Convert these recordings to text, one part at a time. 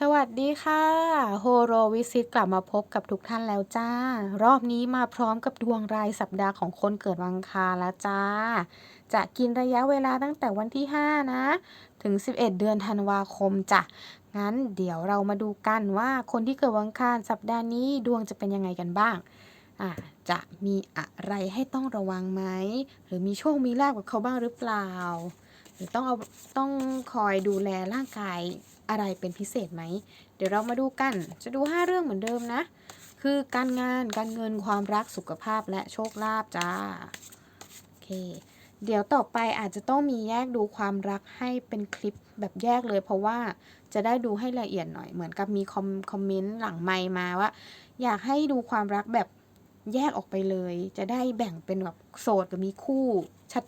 สวัสดีค่ะ โฮโรวิซิตกลับมาพบกับทุกท่านแล้วจ้า รอบนี้มาพร้อมกับดวงรายสัปดาห์ของคนเกิดวังคาแล้วจ้า จะกินระยะเวลาตั้งแต่วันที่ 5 นะ ถึง 11 เดือนธันวาคมจ้ะ งั้นเดี๋ยวเรามาดูกันว่าคนที่เกิดวังคารสัปดาห์นี้ดวงจะเป็นยังไงกันบ้างอะจะมีอะไรให้ต้องระวังไหม หรือมีโชคมีลาภกับเขาบ้างหรือเปล่า ต้องเอาต้องคอยดูแลร่างกายอะไรเป็นพิเศษไหม เดี๋ยวเรามาดูกัน จะดู 5 เรื่องเหมือนเดิมนะ คือการงาน การเงิน ความรัก สุขภาพ และโชคลาภจ้า โอเค เดี๋ยวต่อไปอาจจะต้องมีแยกดูความรักให้เป็นคลิปแบบแยกเลย เพราะว่าจะได้ดูให้ละเอียดหน่อย เหมือนกับมีคอมคอมเมนต์หลังไมมาว่า อยากให้ดูความรักแบบ แยกออกไปเลย จะได้แบ่งเป็นแบบโสดกับมีคู่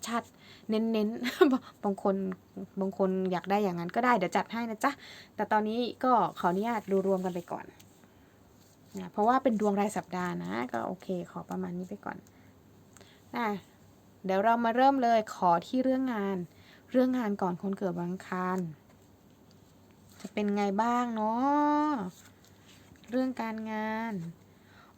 ชัดๆ เน้นๆ บางคนบางคนอยากได้อย่างนั้นก็ได้เดี๋ยวจัดให้นะจ๊ะ แต่ตอนนี้ก็ขออนุญาตดูรวมกันไปก่อนนะเพราะว่าเป็นดวงรายสัปดาห์นะ ก็โอเคขอประมาณนี้ไปก่อนนะเดี๋ยวเรามาเริ่มเลยขอที่เรื่องงาน เรื่องงานก่อนคนเกิดวันอังคารจะเป็นไงบ้างเนาะเรื่องการงาน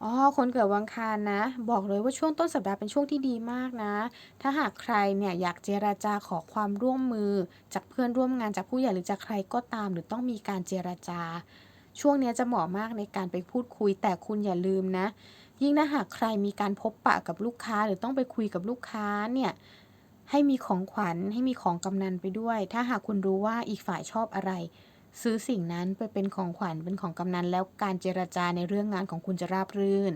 อ๋อ คนเกิดวันอังคารนะ บอกเลยว่าช่วงต้นสัปดาห์เป็นช่วงที่ดีมากนะ ถ้าหากใครเนี่ยอยากเจราจาขอความร่วมมือ จากเพื่อนร่วมงานจากผู้ใหญ่หรือจากใครก็ตาม หรือต้องมีการเจราจา ช่วงนี้จะเหมาะมากในการไปพูดคุย แต่คุณอย่าลืมนะ ยิ่งถ้าหากใครมีการพบปะกับลูกค้า หรือต้องไปคุยกับลูกค้าเนี่ยให้มีของขวัญให้มีของกำนันไปด้วย ถ้าหากคุณรู้ว่าอีกฝ่ายชอบอะไร ซื้อสิ่งนั้นไปเป็นของขวัญเป็นของกำนันแล้วการเจรจาในเรื่องงานของคุณจะราบรื่น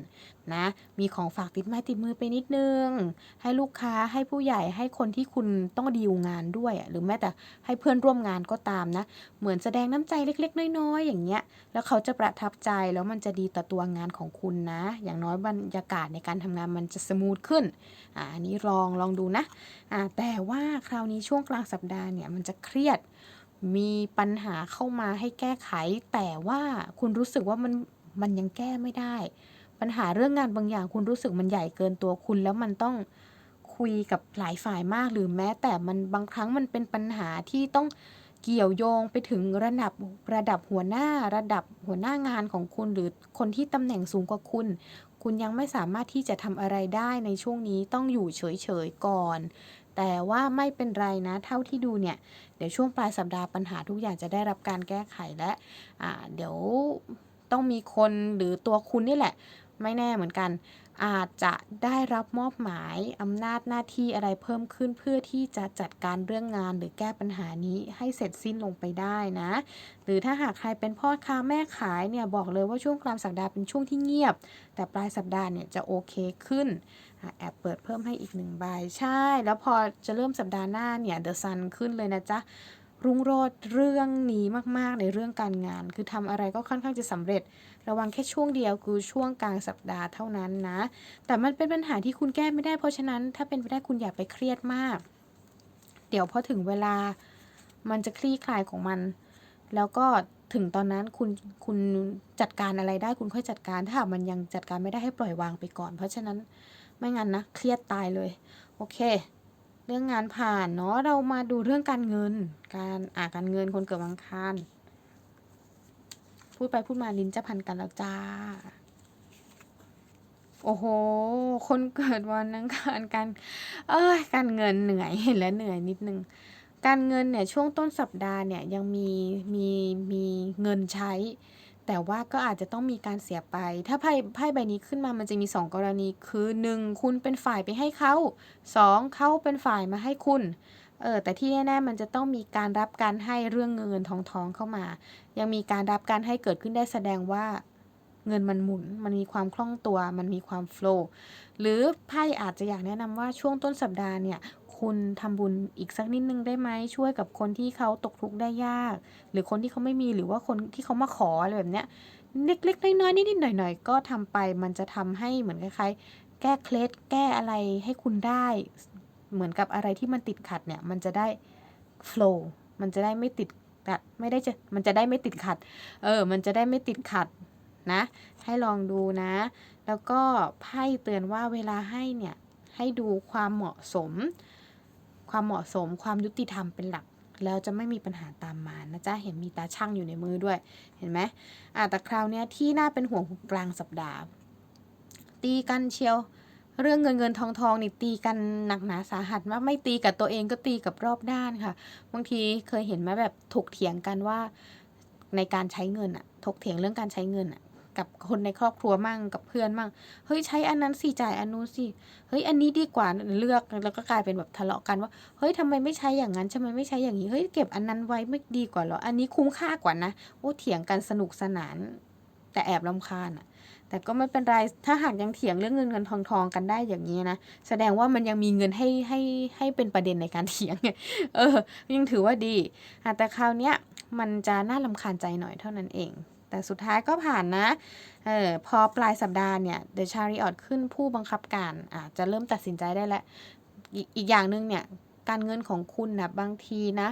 นะ มีของฝากติดไม้ติดมือไปนิดนึง ให้ลูกค้าให้ผู้ใหญ่ให้คนที่คุณต้องดีลงานด้วย หรือแม้แต่ให้เพื่อนร่วมงานก็ตามนะ เหมือนแสดงน้ำใจเล็ก ๆ น้อยๆอย่างเงี้ย แล้วเขาจะประทับใจแล้วมันจะดีต่อตัวงานของคุณนะ อย่างน้อยบรรยากาศในการทำงานมันจะสมูทขึ้นอ่าอันนี้ลองลองดูนะอ่าแต่ว่าคราวนี้ช่วงกลางสัปดาห์เนี่ยมันจะเครียด มีปัญหาเข้ามาให้แก้ไข แต่ว่าคุณรู้สึกว่ามันมันยังแก้ไม่ได้ ปัญหาเรื่องงานบางอย่างคุณรู้สึกมันใหญ่เกินตัวคุณ แล้วมันต้องคุยกับหลายฝ่ายมากหรือแม้แต่มันบางครั้งมันเป็นปัญหาที่ต้องเกี่ยวโยงไปถึงระดับระดับหัวหน้าระดับหัวหน้างานของคุณ หรือคนที่ตำแหน่งสูงกว่าคุณ คุณยังไม่สามารถที่จะทำอะไรได้ในช่วงนี้ต้องอยู่เฉยๆก่อน แต่ว่าไม่เป็นไรนะ เท่าที่ดูเนี่ย เดี๋ยวช่วงปลายสัปดาห์ปัญหาทุกอย่างจะได้รับการแก้ไขและอ่าเดี๋ยวต้องมีคนหรือตัวคุณนี่แหละ ไม่แน่เหมือนกัน อาจจะได้รับมอบหมายอำนาจหน้าที่อะไรเพิ่มขึ้นเพื่อที่จะจัดการเรื่องงานหรือแก้ปัญหานี้ให้เสร็จสิ้นลงไปได้นะ หรือถ้าหากใครเป็นพ่อค้าแม่ขายเนี่ยบอกเลยว่าช่วงกลางสัปดาห์เป็นช่วงที่เงียบ แต่ปลายสัปดาห์เนี่ยจะโอเคขึ้น แอบเปิดเพิ่มให้อีกหนึ่งใบใช่ แล้วพอจะเริ่มสัปดาห์หน้าเนี่ยเดอะซันขึ้นเลยนะจ๊ะ รุ่งโรจน์เรื่องนี้มากๆ ในเรื่องการงาน คือทำอะไรก็ค่อนข้างจะสำเร็จ ระวังแค่ช่วงเดียวคือช่วงกลางสัปดาห์เท่านั้นนะ แต่มันเป็นปัญหาที่คุณแก้ไม่ได้ เพราะฉะนั้นถ้าเป็นไปได้คุณอย่าไปเครียดมาก เดี๋ยวพอถึงเวลามันจะคลี่คลายของมัน แล้วก็ถึงตอนนั้นคุณคุณจัดการอะไรได้คุณค่อยจัดการ ถ้ามันยังจัดการไม่ได้ให้ปล่อยวางไปก่อน เพราะฉะนั้น ไม่งั้นนะเครียดตายเลย โอเค เรื่องงานผ่านเนาะเรามาดูเรื่องการเงิน การอ่าการเงินคนเกิดวันอังคารพูดไปพูดมาลิ้นจะพันกันแล้วจ้า โอ้โห คนเกิดวันอังคารการเอ้ยการเงินเหนื่อยเห็นแล้วเหนื่อยนิดนึงการเงินเนี่ยช่วงต้นสัปดาห์เนี่ยยังมีมีมีเงินใช้ แต่ว่าก็อาจจะต้องมีการเสียไป ถ้าไพ่ไพ่ใบนี้ขึ้นมามันจะมี 2 กรณี คือ 1 คุณเป็นฝ่ายไปให้เขา 2 เขาเป็นฝ่ายมาให้คุณ เออ แต่ที่แน่ๆมันจะต้องมีการรับการให้เรื่องเงินทองทองเข้ามา ยังมีการรับการให้เกิดขึ้นได้แสดงว่าเงินมันหมุน มันมีความคล่องตัว มันมีความโฟล์หรือไพ่อาจจะอยากแนะนำว่าช่วงต้นสัปดาห์เนี่ย คุณทำบุญอีกสักนิดนึงได้ไหมช่วยกับคนที่เขาตกทุกข์ได้ยาก หรือคนที่เขาไม่มีหรือว่าคนที่เขามาขออะไรแบบเนี้ยเล็กๆน้อยๆนิดๆหน่อยๆ ก็ทำไปมันจะทำให้เหมือนคล้ายๆ แก้เคล็ดแก้อะไรให้คุณได้ เหมือนกับอะไรที่มันติดขัดเนี่ยมันจะได้ flow มันจะได้ไม่ติดแบบไม่ได้จะมันจะได้ไม่ติดขัด เออ มันจะได้ไม่ติดขัดนะ ให้ลองดูนะ แล้วก็ไพ่เตือนว่าเวลาให้เนี่ย ให้ดูความเหมาะสม ความเหมาะสมความยุติธรรมเป็นหลัก แล้วจะไม่มีปัญหาตามมานะจ๊ะเห็นมีตาช่างอยู่ในมือด้วยเห็นไหมอะแต่คราวเนี้ยที่น่าเป็นห่วงกลางสัปดาห์ ตีกันเชียวเรื่องเงินเงินทองทองนี่ตีกันหนักหนาสาหัสมากไม่ตีกับตัวเองก็ตีกับรอบด้านค่ะ บางทีเคยเห็นไหมแบบถกเถียงกันว่าในการใช้เงินอะถกเถียงเรื่องการใช้เงินอะ กับคนในครอบครัวมั่งกับเพื่อนมั่งเฮ้ยใช้อันนั้นสิจ่ายอันนู้นสิเฮ้ยอันนี้ดีกว่าเลือกแล้วก็กลายเป็นแบบทะเลาะกันว่าเฮ้ยทำไมไม่ใช้อย่างนั้นทำไมไม่ใช้อย่างนี้เฮ้ยเก็บอันนั้นไว้ไม่ดีกว่าหรออันนี้คุ้มค่ากว่านะโอ้เถียงกันสนุกสนาน แต่แอบรำคาญอะแต่ก็ไม่เป็นไร ถ้าหากยังเถียงเรื่องเงินเงินทองทองกันได้อย่างนี้นะ แสดงว่ามันยังมีเงินให้ให้ให้เป็นประเด็นในการเถียง เออ ยังถือว่าดี แต่คราวเนี้ยมันจะน่าลำคาญใจหน่อยเท่านั้นเอง แต่สุดท้ายก็ผ่านนะเออพอปลายสัปดาห์เนี่ย The Chariot ขึ้นผู้บังคับการอะจะเริ่มตัดสินใจได้แล้วออีกอย่างหนึ่งเนี่ย การเงินของคุณนะบางทีนะ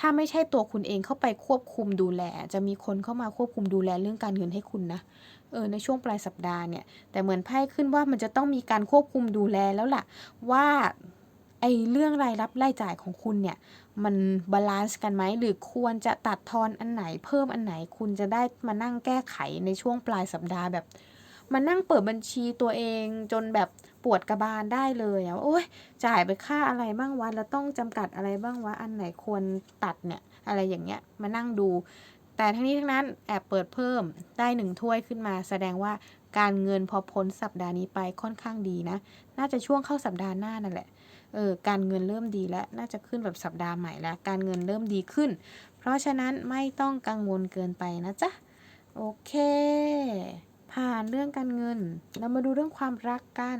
ถ้าไม่ใช่ตัวคุณเองเข้าไปควบคุมดูแล จะมีคนเข้ามาควบคุมดูแลเรื่องการเงินให้คุณนะเออในช่วงปลายสัปดาห์เนี่ย แต่เหมือนไพ่ขึ้นว่ามันจะต้องมีการควบคุมดูแลแล้วล่ะ ว่าไอ้เรื่องรายรับรายจ่ายของคุณเนี่ย มันบาลานซ์กันไหมหรือควรจะตัดทอนอันไหนเพิ่มอันไหน คุณจะได้มานั่งแก้ไขในช่วงปลายสัปดาห์แบบมานั่งเปิดบัญชีตัวเองจนแบบปวดกระบาลได้เลยอะว่าโอ๊ยจ่ายไปค่าอะไรบ้างวะแล้วต้องจำกัดอะไรบ้างวะอันไหนควรตัดเนี่ยอะไรอย่างเงี้ยมานั่งดู แต่ทั้งนี้ทั้งนั้นแอบเปิดเพิ่มได้หนึ่งถ้วยขึ้นมา แสดงว่าการเงินพอพ้นสัปดาห์นี้ไปค่อนข้างดีนะ น่าจะช่วงเข้าสัปดาห์หน้านั่นแหละ เออการเงินเริ่มดีแล้วน่าจะขึ้นแบบสัปดาห์ใหม่แล้วการเงินเริ่มดีขึ้น เพราะฉะนั้นไม่ต้องกังวลเกินไปนะจ๊ะโอเค ผ่านเรื่องการเงิน เรามาดูเรื่องความรักกัน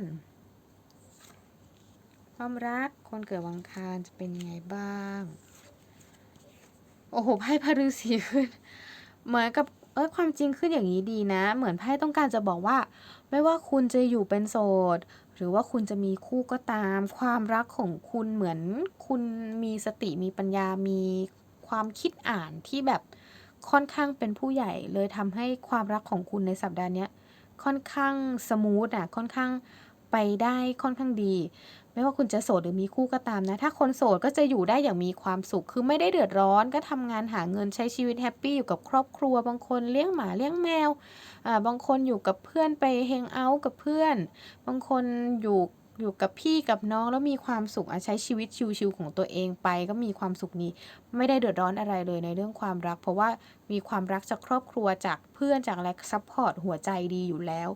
ความรักคนเกิดวันอังคารจะเป็นยังไงบ้าง โอ้โหไพ่พระฤาษีขึ้น เหมือนกับเออความจริงขึ้นอย่างนี้ดีนะ เหมือนไพ่ต้องการจะบอกว่า ไม่ว่าคุณจะอยู่เป็นโสด รือว่าคุณจะมีคู่ก็ตาม ความรักของคุณเหมือน คุณมีสติมีปัญญามีความคิดอ่านที่แบบค่อนข้างเป็นผู้ใหญ่เลยทำให้ความรักของคุณในสัปดาห์นี้ค่อนข้างสมูทอะค่อนข้างไปได้ค่อนข้างดี ไม่ว่าคุณจะโสดหรือมีคู่ก็ตามนะ ถ้าคนโสดก็จะอยู่ได้อย่างมีความสุข คือไม่ได้เดือดร้อนก็ทำงานหาเงินใช้ชีวิตแฮปปี้อยู่กับครอบครัวบางคนเลี้ยงหมาเลี้ยงแมว บางคนอยู่กับเพื่อนไปเฮงเอาท์กับเพื่อน บางคนอยู่อยู่กับพี่กับน้องแล้วมีความสุขอะใช้ชีวิตชิวๆของตัวเองไป ก็มีความสุขนี้ไม่ได้เดือดร้อนอะไรเลยในเรื่องความรัก เพราะว่ามีความรักจากครอบครัวจากเพื่อนจากอะไรซัพพอร์ตหัวใจดีอยู่แล้ว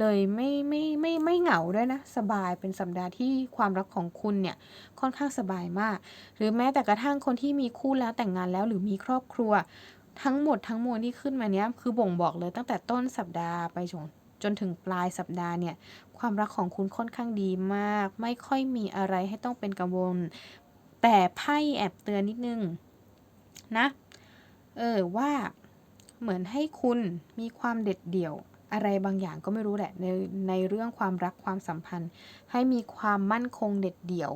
เลยไม่ไม่ไม่ไม่เหงาด้วยนะ สบายเป็นสัปดาห์ที่ความรักของคุณเนี่ยค่อนข้างสบายมาก หรือแม้แต่กระทั่งคนที่มีคู่แล้วแต่งงานแล้วหรือมีครอบครัว ทั้งหมดทั้งมวลที่ขึ้นมาเนี้ยคือบ่งบอกเลยตั้งแต่ต้นสัปดาห์ไปจนจนถึงปลายสัปดาห์เนี่ย ความรักของคุณค่อนข้างดีมาก ไม่ค่อยมีอะไรให้ต้องเป็นกังวล แต่ไพ่แอบเตือนนิดนึงนะ เออว่าเหมือนให้คุณมีความเด็ดเดี่ยวอะไรบางอย่างก็ไม่รู้แหละในในเรื่องความรักความสัมพันธ์ ให้มีความมั่นคงเด็ดเดี่ยว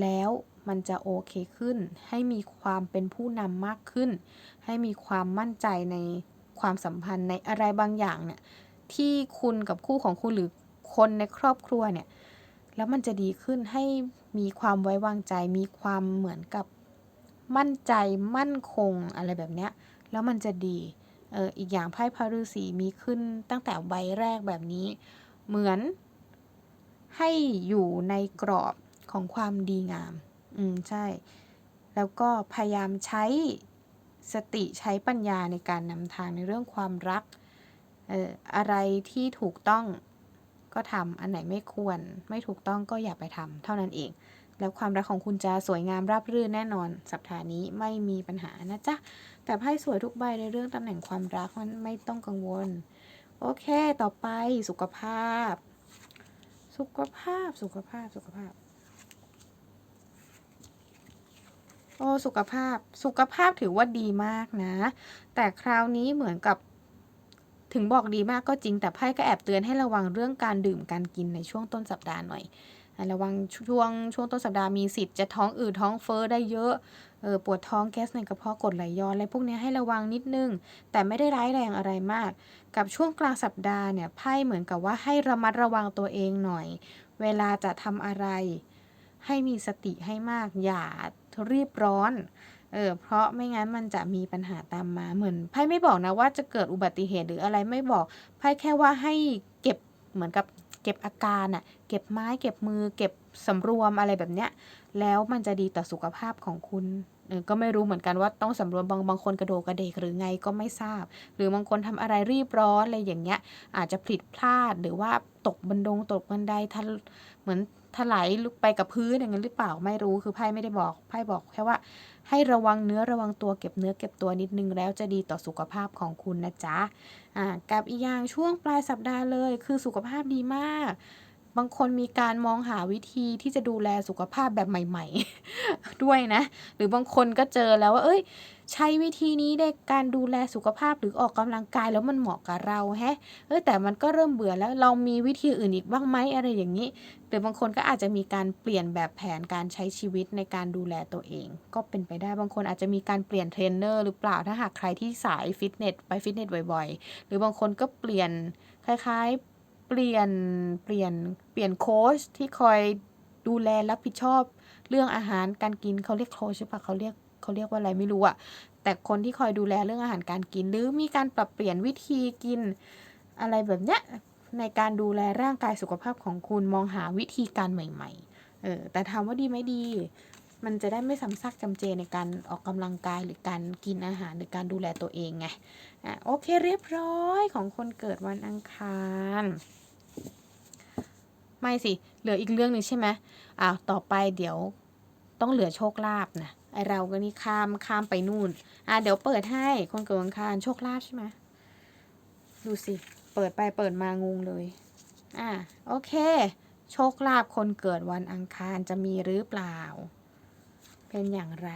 แล้ว มันจะโอเคขึ้น ให้มีความเป็นผู้นำมากขึ้น ให้มีความมั่นใจในความสัมพันธ์ในอะไรบางอย่างเนี่ยที่คุณกับคู่ของคุณหรือคนในครอบครัวเนี่ยแล้วมันจะดีขึ้นให้มีความไว้วางใจ มีความเหมือนกับมั่นใจมั่นคงอะไรแบบเนี้ยแล้วมันจะดีเอออีกอย่างไพ่พระฤาษีมีขึ้นตั้งแต่ใบแรกแบบนี้ เหมือนให้อยู่ในกรอบของความดีงาม อืม ใช่ แล้วก็พยายามใช้สติใช้ปัญญาในการนำทางในเรื่องความรัก เอ่อ อะไรที่ถูกต้องก็ทำอันไหนไม่ควร ไม่ถูกต้องก็อย่าไปทำเท่านั้นเอง แล้วความรักของคุณจะสวยงามราบรื่นแน่นอน สัปดาห์นี้ไม่มีปัญหานะจ๊ะ แต่ไพ่สวยทุกใบในเรื่องตำแหน่งความรักมันไม่ต้องกังวล โอเค ต่อไปสุขภาพ สุขภาพ สุขภาพ สุขภาพ โอ้สุขภาพสุขภาพถือว่าดีมากนะ แต่คราวนี้เหมือนกับ ถึงบอกดีมากก็จริงแต่ไพ่ก็แอบเตือนให้ระวังเรื่องการดื่มการกินในช่วงต้นสัปดาห์หน่อยระวังช่วงช่วงต้นสัปดาห์มีสิทธิ์จะท้องอืดท้องเฟ้อได้เยอะเออปวดท้องแก๊สในกระเพาะกดไหลย้อนอะไรพวกนี้ให้ระวังนิดนึง แต่ไม่ได้ร้ายแรงอะไรมาก กับช่วงกลางสัปดาห์เนี่ยไพ่เหมือนกับว่าให้ระมัดระวังตัวเองหน่อย เวลาจะทำอะไร ให้มีสติให้มากอย่า รีบร้อน เออ เพราะไม่งั้นมันจะมีปัญหาตามมา เหมือนไพ่ไม่บอกนะว่าจะเกิดอุบัติเหตุหรืออะไรไม่บอก ไพ่แค่ว่าให้เก็บเหมือนกับเก็บอาการอะเก็บไม้เก็บมือ เก็บสำรวมอะไรแบบเนี้ย แล้วมันจะดีต่อสุขภาพของคุณก็ไม่รู้เหมือนกันว่าต้องสำรวมบางบางคนกระโดกระเดกหรือไงก็ไม่ทราบ หรือบางคนทำอะไรรีบร้อนอะไรอย่างเงี้ย อาจจะผิดพลาดหรือว่าตกบันดงตกบันไดทันเหมือน ถลายไปกับพื้นอย่างนั้นหรือเปล่าไม่รู้คือไพ่ไม่ได้บอกไพ่บอกแค่ว่า ให้ระวังเนื้อระวังตัวเก็บเนื้อเก็บตัวนิดนึงแล้วจะดีต่อสุขภาพของคุณนะจ๊ะอ่ากับอีกอย่างช่วงปลายสัปดาห์เลย คือสุขภาพดีมากบางคนมีการมองหาวิธีที่จะดูแลสุขภาพแบบใหม่ ๆ ด้วยนะ หรือบางคนก็เจอแล้วว่า เอ้ย ใช้วิธีนี้ในการดูแลสุขภาพหรือออกกำลังกายแล้วมันเหมาะกับเราแฮะเออแต่มันก็เริ่มเบื่อแล้วเรามีวิธีอื่นอีกบ้างไหมอะไรอย่างนี้หรือบางคนก็อาจจะมีการเปลี่ยนแบบแผนการใช้ชีวิตในการดูแลตัวเอง ก็เป็นไปได้บางคนอาจจะมีการเปลี่ยนเทรนเนอร์หรือเปล่าถ้าหากใครที่สายฟิตเนสไปฟิตเนสบ่อยๆ หรือบางคนก็เปลี่ยนคล้ายๆเปลี่ยนเปลี่ยนเปลี่ยนโค้ชที่คอยดูแลรับผิดชอบ เรื่องอาหารการกินเขาเรียกโค้ชใช่ปะเขาเรียก เขาเรียกว่าอะไรไม่รู้อะแต่คนที่คอยดูแลเรื่องอาหารการกิน หรือมีการปรับเปลี่ยนวิธีกิน อะไรแบบเนี้ยในการดูแลร่างกายสุขภาพของคุณมองหาวิธีการใหม่ ๆ เออแต่ถามว่าดีไหมดี มันจะได้ไม่ซ้ำซากจำเจในการออกกำลังกายหรือการกินอาหารหรือการดูแลตัวเองไงอะโอเคเรียบร้อยของคนเกิดวันอังคารไม่สิ เหลืออีกเรื่องหนึ่งใช่ไหมอ้าว ต่อไปเดี๋ยวต้องเหลือโชคลาภนะไอเราก็นี่ข้ามข้ามไปนู่น อะเดี๋ยวเปิดให้คนเกิดวันอังคารโชคลาภใช่ไหมดูสิ เปิดไปเปิดมางงเลย อะโอเค โชคลาภคนเกิดวันอังคารจะมีหรือเปล่า เป็นอย่างไร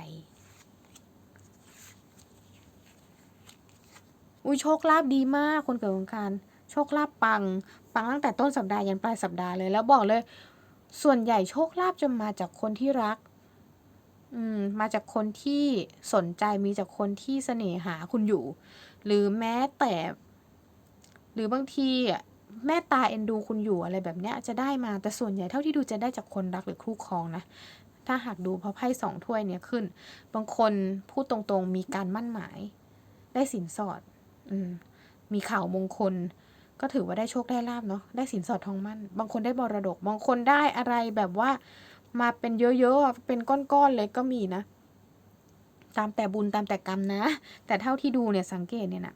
อุ้ยโชคลาภดีมากคนเกิดวันอังคารโชคลาภปัง ปังตั้งแต่ต้นสัปดาห์ยันปลายสัปดาห์เลยแล้วบอกเลย ส่วนใหญ่โชคลาภจะมาจากคนที่รัก อืมมาจากคนที่สนใจมีจากคนที่เสน่หาคุณอยู่ หรือแม้แต่ หรือบางทีอะแม่ตาเอ็นดูคุณอยู่อะไรแบบเนี้ยจะได้มาแต่ส่วนใหญ่เท่าที่ดูจะได้จากคนรักหรือคู่ครองนะถ้าหากดูเพราะไพ่สองถ้วยเนี่ยขึ้น บางคนพูดตรงๆมีการมั่นหมาย ได้สินสอด อืมมีข่าวมงคล ก็ถือว่าได้โชคได้ลาบเนาะได้สินสอดทองมั่น บางคนได้มรดก บางคนได้อะไรแบบว่า มาเป็นเยอะๆเป็นก้อนๆเลยก็มีนะ ตามแต่บุญตามแต่กรรมนะ แต่เท่าที่ดูเนี่ยสังเกตเนี่ยนะ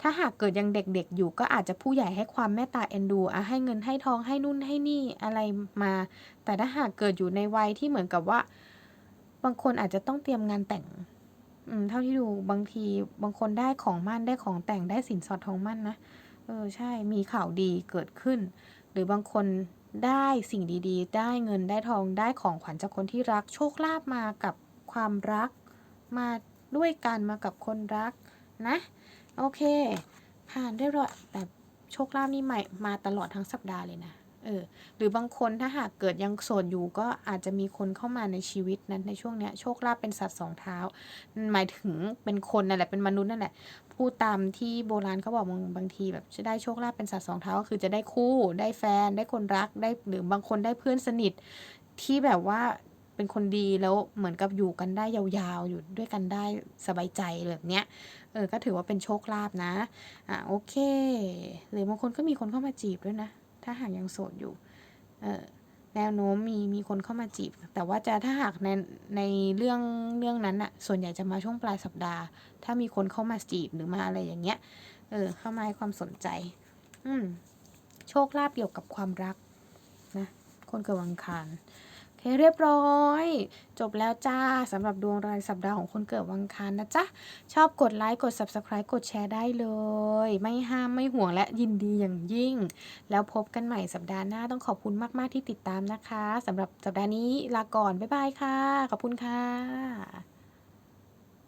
ถ้าหากเกิดยังเด็กๆอยู่ก็อาจจะผู้ใหญ่ให้ความเมตตาเอ็นดูอะให้เงินให้ทองให้นู่นให้นี่อะไรมา แต่ถ้าหากเกิดอยู่ในวัยที่เหมือนกับว่า บางคนอาจจะต้องเตรียมงานแต่ง อืม เท่าที่ดูบางทีบางคนได้ของมั่นได้ของแต่งได้สินสอดทองมั่นนะเออใช่มีข่าวดีเกิดขึ้น หรือบางคน ได้สิ่งดีๆ ได้เงินได้ทองได้ของขวัญจากคนที่รัก โชคลาภมากับความรัก มาด้วยกันมากับคนรักนะ โอเค ผ่านได้รอยแต่โชคลาภนี่ใหม่มาตลอดทั้งสัปดาห์เลยนะเออหรือบางคนถ้าหากเกิดยังโสดอยู่ก็อาจจะมีคนเข้ามาในชีวิตนั้นในช่วงเนี้ยโชคลาภเป็นสัตว์สองเท้า หมายถึงเป็นคนนั่นแหละเป็นมนุษย์นั่นแหละ พูดตามที่โบราณเขาบอกบางบางทีแบบจะได้โชคลาภเป็นสัตว์สองเท้าก็คือจะได้คู่ได้แฟนได้คนรักได้หรือบางคนได้เพื่อนสนิท ที่แบบว่าเป็นคนดีแล้วเหมือนกับอยู่กันได้ยาวๆ อยู่ด้วยกันได้สบายใจแบบเนี้ยเออก็ถือว่าเป็นโชคลาภนะอะโอเค หรือบางคนก็มีคนเข้ามาจีบด้วยนะ ถ้าหากยังโสดอยู่ เออ แนวโน้มมีมีคนเข้ามาจีบ แต่ว่าจะถ้าหากในในเรื่องเรื่องนั้นอะส่วนใหญ่จะมาช่วงปลายสัปดาห์ ถ้ามีคนเข้ามาจีบหรือมาอะไรอย่างเงี้ย เออ เข้ามาให้ความสนใจ อืม โชคลาภเกี่ยวกับความรักนะ คนเกิดวันอังคาร เคเรียบร้อย จบแล้วจ้าสำหรับดวงรายสัปดาห์ของคนเกิดวันอังคารนะจ๊ะ ชอบกดไลค์กด Subscribe กดแชร์ได้เลย ไม่ห้ามไม่ห่วงและยินดีอย่างยิ่ง แล้วพบกันใหม่สัปดาห์หน้าต้องขอบคุณมาก ๆ ที่ติดตามนะคะสำหรับสัปดาห์นี้ลาก่อน บ๊ายบายค่ะ ขอบคุณค่ะ